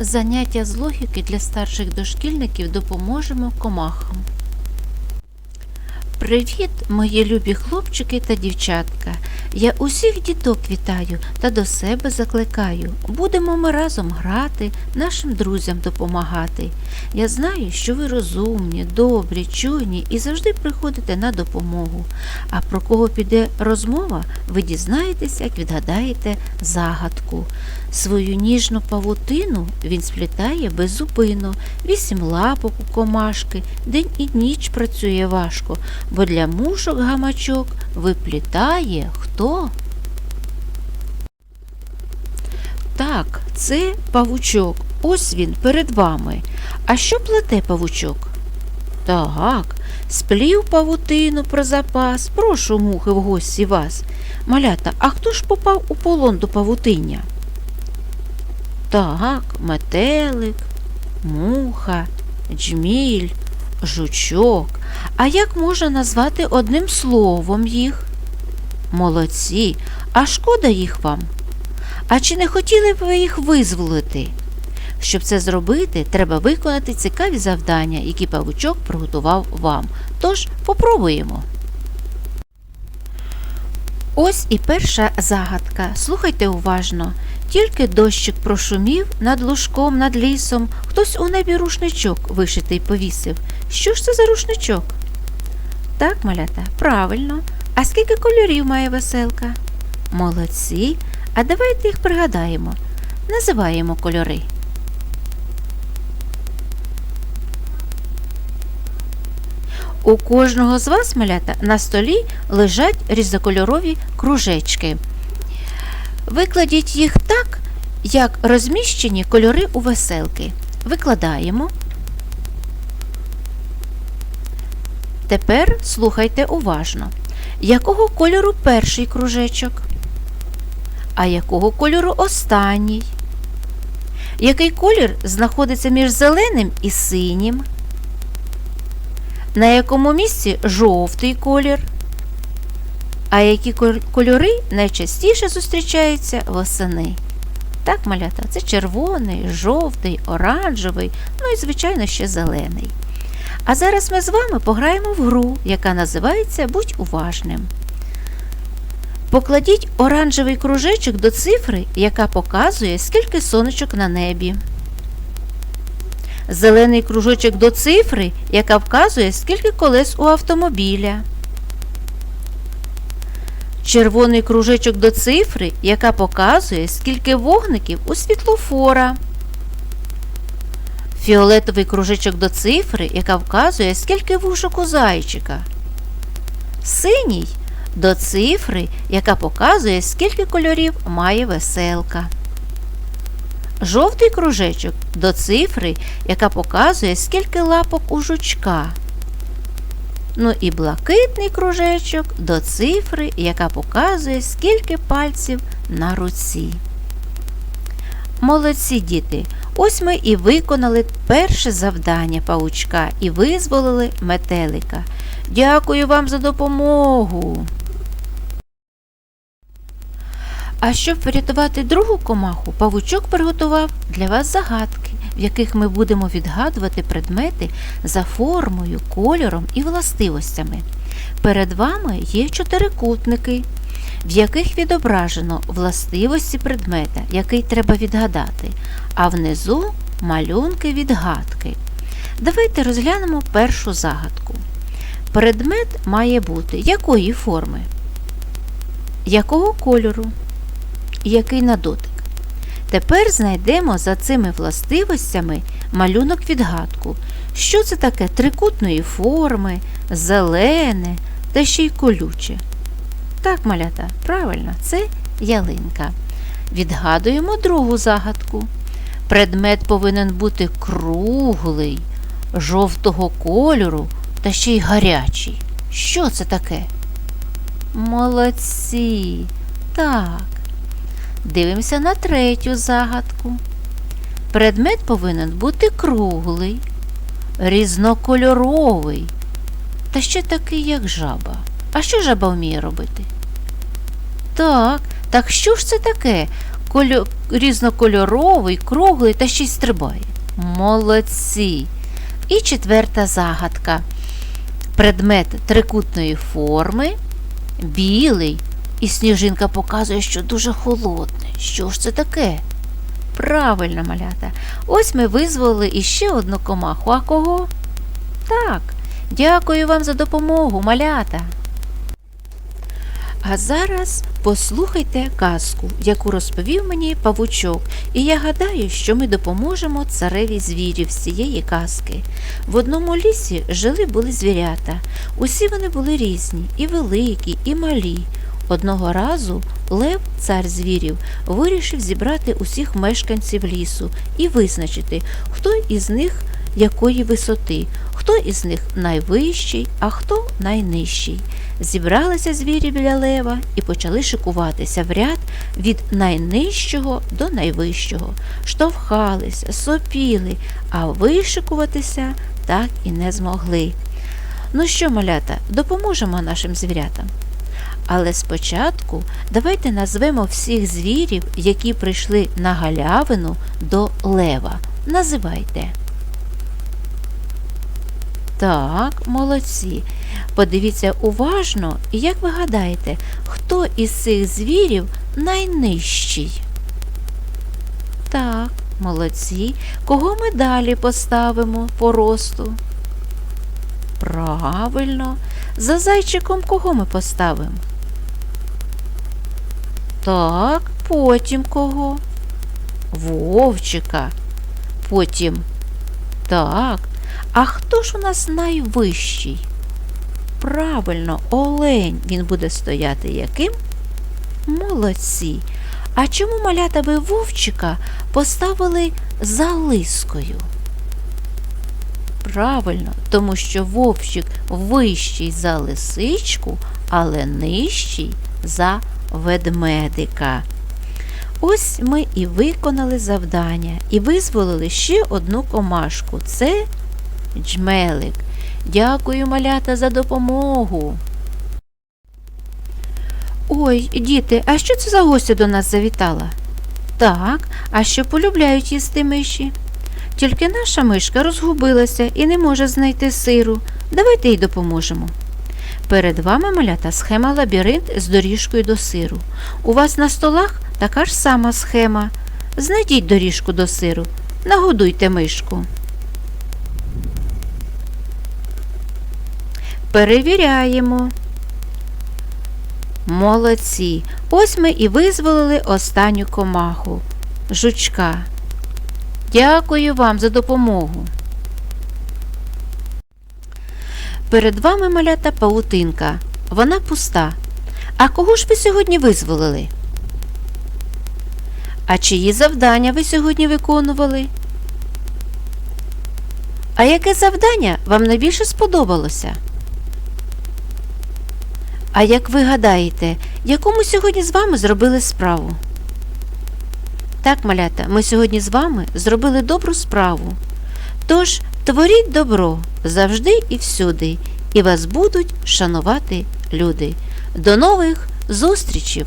Заняття з логіки для старших дошкільників допоможемо комахам. Привіт, мої любі хлопчики та дівчатка. Я усіх діток вітаю та до себе закликаю. Будемо ми разом грати, нашим друзям допомагати. Я знаю, що ви розумні, добрі, чуйні і завжди приходите на допомогу. А про кого піде розмова, ви дізнаєтесь, як відгадаєте загадку. Свою ніжну павутину він сплітає беззупинно, вісім лапок у комашки, день і ніч працює важко, бо для мушок гамачок виплітає хто? Так, це павучок. Ось він перед вами. А що плете павучок? Так, сплів павутину про запас. Прошу, мухи, в гості вас. Малята, а хто ж попав у полон до павутиння? Так, метелик, муха, джміль, жучок. А як можна назвати одним словом їх? Молодці, а шкода їх вам. А чи не хотіли б ви їх визволити? Щоб це зробити, треба виконати цікаві завдання, які павучок приготував вам. Тож попробуємо. Ось і перша загадка. Слухайте уважно. Тільки дощик прошумів над лужком, над лісом, хтось у небі рушничок вишитий повісив. Що ж це за рушничок? Так, малята, правильно. А скільки кольорів має веселка? Молодці. А давайте їх пригадаємо. Називаємо кольори. У кожного з вас, малята, на столі лежать різнокольорові кружечки. Викладіть їх як розміщені кольори у веселки. Викладаємо. Тепер слухайте уважно. Якого кольору перший кружечок? А якого кольору останній? Який колір знаходиться між зеленим і синім? На якому місці жовтий колір? А які кольори найчастіше зустрічаються восени? Так, малята, це червоний, жовтий, оранжевий, ну і, звичайно, ще зелений. А зараз ми з вами пограємо в гру, яка називається Будь уважним. Покладіть оранжевий кружечок до цифри, яка показує, скільки сонечок на небі. Зелений кружочок до цифри, яка вказує, скільки колес у автомобіля. Червоний кружечок до цифри, яка показує, скільки вогників у світлофора. Фіолетовий кружечок до цифри, яка вказує, скільки вушок у зайчика. Синій до цифри, яка показує, скільки кольорів має веселка. Жовтий кружечок до цифри, яка показує, скільки лапок у жучка. Ну і блакитний кружечок до цифри, яка показує, скільки пальців на руці. Молодці діти! Ось ми і виконали перше завдання паучка і визволили метелика. Дякую вам за допомогу. А щоб врятувати другу комаху, павучок приготував для вас загадки, в яких ми будемо відгадувати предмети за формою, кольором і властивостями. Перед вами є чотирикутники, в яких відображено властивості предмета, який треба відгадати, а внизу малюнки відгадки. Давайте розглянемо першу загадку. Предмет має бути якої форми? Якого кольору? Який на дотик? Тепер знайдемо за цими властивостями малюнок відгадку. Що це таке трикутної форми, зелене та ще й колюче? Так, малята, правильно, це ялинка. Відгадуємо другу загадку. Предмет повинен бути круглий, жовтого кольору та ще й гарячий. Що це таке? Молодці. Так. Дивимося на третю загадку. Предмет повинен бути круглий, різнокольоровий, та ще такий, як жаба. А що жаба вміє робити? Так, так що ж це таке? кольо... різнокольоровий, круглий та ще й стрибає. Молодці! І четверта загадка. Предмет трикутної форми, білий, і сніжинка показує, що дуже холодний. Що ж це таке? Правильно, малята. Ось ми визволили іще одну комаху. А кого? Так, дякую вам за допомогу, малята. А зараз послухайте казку, яку розповів мені павучок, і я гадаю, що ми допоможемо цареві звірів з цієї казки. В одному лісі жили були звірята. Усі вони були різні, і великі, і малі. Одного разу Лев, цар звірів, вирішив зібрати усіх мешканців лісу і визначити, хто із них якої висоти, хто із них найвищий, а хто найнижчий. Зібралися звірі біля лева і почали шикуватися в ряд від найнижчого до найвищого, штовхалися, сопіли, а вишикуватися так і не змогли. Ну що, малята, допоможемо нашим звірятам. Але спочатку давайте назвемо всіх звірів, які прийшли на галявину до лева. Називайте. Так, молодці. Подивіться уважно, як ви гадаєте, хто із цих звірів найнижчий? Так, молодці. Кого ми далі поставимо по росту? Правильно. За зайчиком кого ми поставимо? Так, потім кого? Вовчика. Потім. Так. А хто ж у нас найвищий? Правильно, олень. Він буде стояти яким? Молодці. А чому малята ви вовчика поставили за лискою? Правильно, тому що вовчик вищий за лисичку, але нижчий за ведмедика. Ось ми і виконали завдання і визволили ще одну комашку. Це джмелик. Дякую, малята, за допомогу. Ой, діти, а що це за гостя до нас завітала? Так, а що полюбляють їсти миші? Тільки наша мишка розгубилася і не може знайти сиру. Давайте їй допоможемо. Перед вами малята схема лабіринт з доріжкою до сиру. У вас на столах така ж сама схема. Знайдіть доріжку до сиру, нагодуйте мишку. Перевіряємо. Молодці. Ось ми і визволили останню комаху жучка. Дякую вам за допомогу. Перед вами малята паутинка. Вона пуста. А кого ж ви сьогодні визволили? А чиї завдання ви сьогодні виконували? А яке завдання вам найбільше сподобалося? А як ви гадаєте, яку ми сьогодні з вами зробили справу? Так, малята, ми сьогодні з вами зробили добру справу. Тож творіть добро завжди і всюди, і вас будуть шанувати люди. До нових зустрічів!